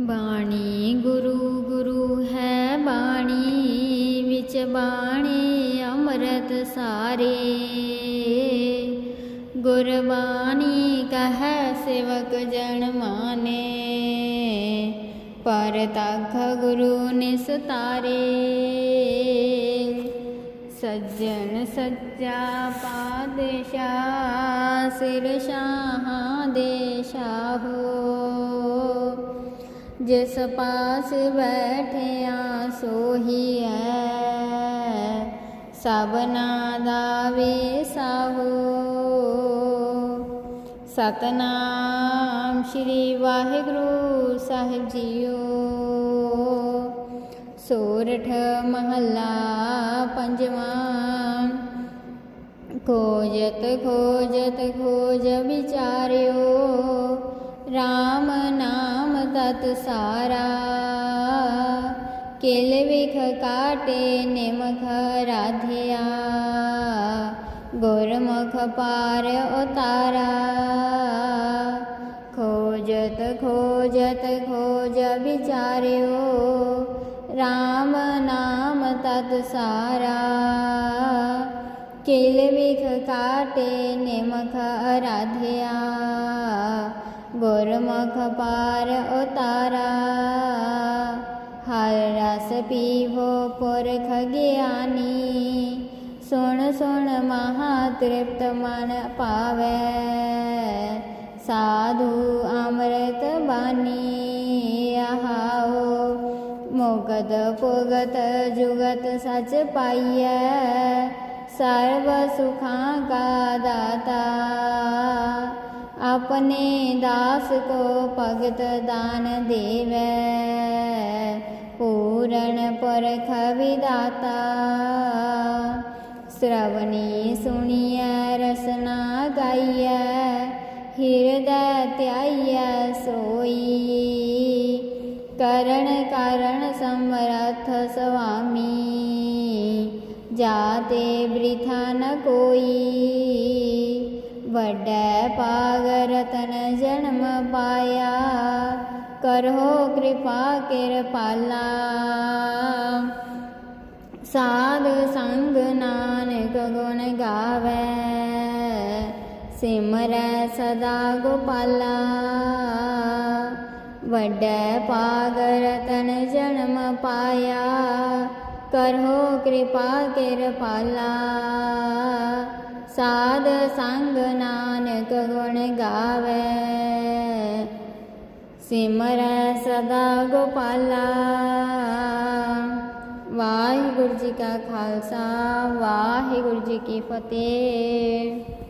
ਬਾਣੀ ਗੁਰੂ ਗੁਰੂ ਹੈ ਬਾਣੀ, ਵਿੱਚ ਬਾਣੀ ਅੰਮ੍ਰਿਤ ਸਾਰੇ। ਗੁਰਬਾਣੀ ਕਹੈ ਸੇਵਕ ਜਨ ਮਾਨੇ, ਪਰ ਤਖ ਗੁਰੂ ਨਿਸਤਾਰੇ ਸੱਜਣ ਸੱਚਾ ਪਾਤਸ਼ਾਹ, ਸਿਰ ਸ਼ਾਹਾਂ ਦੇ ਸ਼ਾਹੋ ਜਿਸ ਪਾਸ ਬੈਠਿਆ ਸੋਹੀ ਹੈ ਸਭਨਾ ਦਾ ਵੇਸਾਹੋ ਸਤਨਾਮ ਸ੍ਰੀ ਵਾਹਿਗੁਰੂ ਸਾਹਿਬ ਜੀਓ। ਸੋਰਠ ਮਹੱਲਾ ਪੰਜਵਾਂ। ਖੋਜਤ ਖੋਜਤ ਖੋਜ ਵਿਚਾਰਿਓ। RAM ਨਾਮ ਤਤ ਸਾਰਾ। ਕੇਲ ਵਿਖ ਕਾਟੇ ਨਿਮਖ ਰਾਧਿਆ। ਗੁਰਮੁਖ ਪਾਰ ਉਤਾਰਾ। ਖੋਜਤ ਖੋਜਤ ਖੋਜ ਵਿਚਾਰਿਓ। RAM ਨਾਮ ਤਤ ਸਾਰਾ। ਕੇਲ ਵਿਖ ਕਾਟੇ ਨਿਮਖ ਰਾਧਿਆ। ਗੁਰਮੁਖ ਪਾਰ ਉਤਾਰਾ ਹਰ ਰਸ ਪੀਵੋ ਪੁਰਖ ਗਿਆਨੀ ਸੁਣ ਸੁਣ ਮਹਾ ਤ੍ਰਿਪਤ ਮਨ ਪਾਵੈ ਸਾਧੂ ਅੰਮ੍ਰਿਤ ਬਾਣੀ ਆਹਾਓ ਮੁਗਦ ਪੁਗਤ ਜੁਗਤ ਸਚ ਪਾਈਐ ਸਰਬ ਸੁਖਾਂ ਕਾ ਦਾਤਾ ਆਪਣੇ ਦਾਸ ਕੋ ਭਗਤ ਦਾਨ ਦੇਵੈ। ਪੂਰਨ ਪਰਖ ਵਿਦਾਤਾ ਸ਼ਰਵਣੀ ਸੁਣੀਐ, ਰਸਨਾ ਗਾਈਐ, ਹਿਰਦੈ ਧਿਆਈਐ, ਸੋਈ। ਕਰਨ ਕਾਰਣ ਸਮਰਥ ਸੁਆਮੀ, ਜਾਤੇ ਬ੍ਰਿਥਾ ਨ ਕੋਈ। ਵੱਡੈ ਪਾਗ ਰਤਨ ਜਨਮ ਪਾਇਆ। ਕਰੋ ਕਿਰਪਾ ਕਿਰਪਾਲਾ। ਸਾਧ ਸੰਗ ਨਾਨਕ ਗੁਣ ਗਾਵੇ। ਸਿਮਰੈ ਸਦਾ ਗੋਪਾਲਾ। ਵੱਡੈ ਪਾਗ ਰਤਨ ਜਨਮ ਪਾਇਆ। ਕਰੋ ਕਿਰਪਾ ਕਿਰਪਾਲਾ। ਸਾਧ ਸੰਗ ਨਾਨਕ ਗੁਣ ਗਾਵੇ। ਸਿਮਰੈ ਸਦਾ ਗੋਪਾਲਾ। ਵਾਹਿਗੁਰੂ ਜੀ ਕਾ ਖਾਲਸਾ, ਵਾਹਿਗੁਰੂ ਜੀ ਕੀ ਫਤਿਹ।